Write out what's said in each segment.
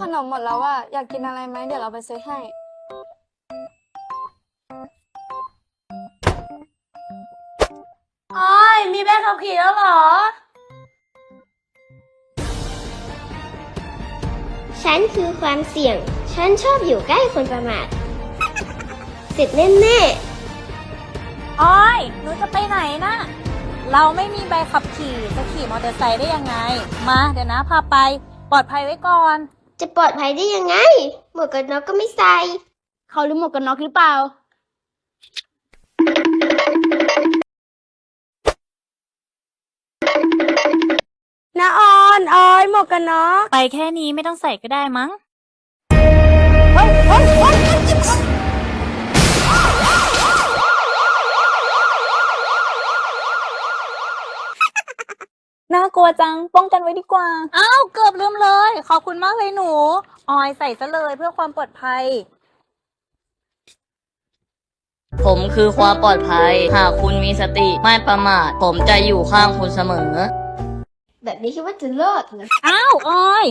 ขนมหมดแล้วอะอยากกินอะไรไหมเดี๋ยวเราไปซื้อให้อ้อยมีแม่ขับขี่แล้วเหรอ ฉันคือความเสี่ยง ฉันชอบอยู่ใกล้คนประมาท เสร็จแน่อ้อยหนูจะไปไหนนะ เราไม่มีใบขับขี่จะขี่มอเตอร์ไซค์ได้ยังไง มาเดี๋ยวนะพาไป ปลอดภัยไว้ก่อน จะปลอดภัยได้ยังไง หมวกกันน็อกก็ไม่ใส่ เขาลืมหมวกกันน็อกหรือเปล่า นะออนออยหมวกกันน็อก ไปแค่นี้ไม่ต้องใส่ก็ได้มั้ง น่ากลัวจัง ป้องกันไว้ดีกว่า อ้าว เกือบลืมเลย ขอบคุณมากเลยหนู ออยใส่ซะเลยเพื่อความปลอดภัย ผมคือความปลอดภัย หากคุณมีสติไม่ประมาท ผมจะอยู่ข้างคุณเสมอ แบบนี้คิดว่าจะเลิศนะอ้าวออย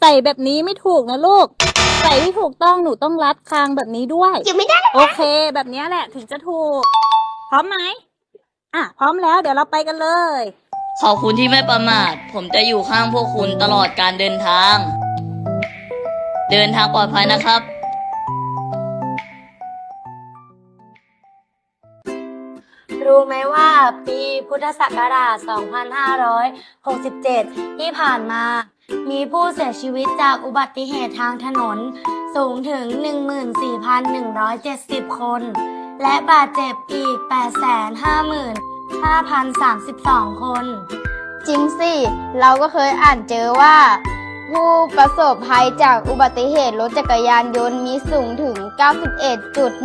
ใส่แบบนี้ไม่ถูกนะลูก ใส่ที่ถูกต้องหนูต้องรัดคางแบบนี้ด้วย ยังไม่ได้โอเค แบบนี้แหละถึงจะถูก พร้อมไหม อะ พร้อมแล้ว เดี๋ยวเราไปกันเลย ขอบคุณที่ไม่ประมาท ผมจะอยู่ข้างพวกคุณตลอดการเดินทาง เดินทางปลอดภัยนะครับ รู้ไหมว่าปีพุทธศักราช 2567 ที่ผ่านมา มีผู้เสียชีวิตจากอุบัติเหตุทางถนน สูงถึง 14,170 คน และบาดเจ็บอีก 855,532 คน จริงสิ เราก็เคยอ่านเจอว่า ผู้ประสบภัยจากอุบัติเหตุรถจักรยานยนต์มีสูงถึง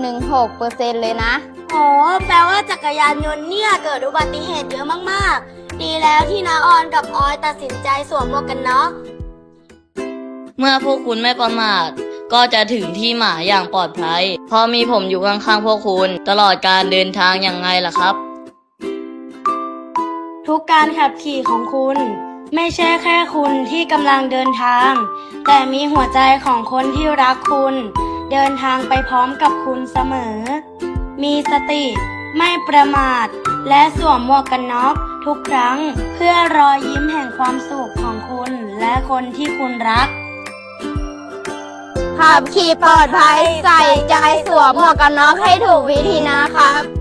91.16%เลยนะโอ้แปลว่าจักรยานยนต์เนี่ยเกิดอุบัติเหตุเยอะมากๆ ดีแล้วที่นาออนกับออยตัดสินใจสวมหมวกกันน็อกเมื่อพวกคุณไม่ประมาท ก็จะถึงที่หมายอย่างปลอดภัยเพราะมีผมอยู่ข้างๆพวกคุณ ตลอดการเดินทางอย่างไงล่ะครับ ทุกการขับขี่ของคุณ ไม่ใช่แค่คุณที่กำลังเดินทาง แต่มีหัวใจของคนที่รักคุณ เดินทางไปพร้อมกับคุณเสมอ มีสติไม่ประมาท และสวมหมวกกันน็อกทุกครั้งเพื่อรอยยิ้มแห่งความสุขของคุณและคนที่คุณรัก ขับขี่ปลอดภัยใส่ใจสวมหมวกกันน็อกให้ถูกวิธีนะครับ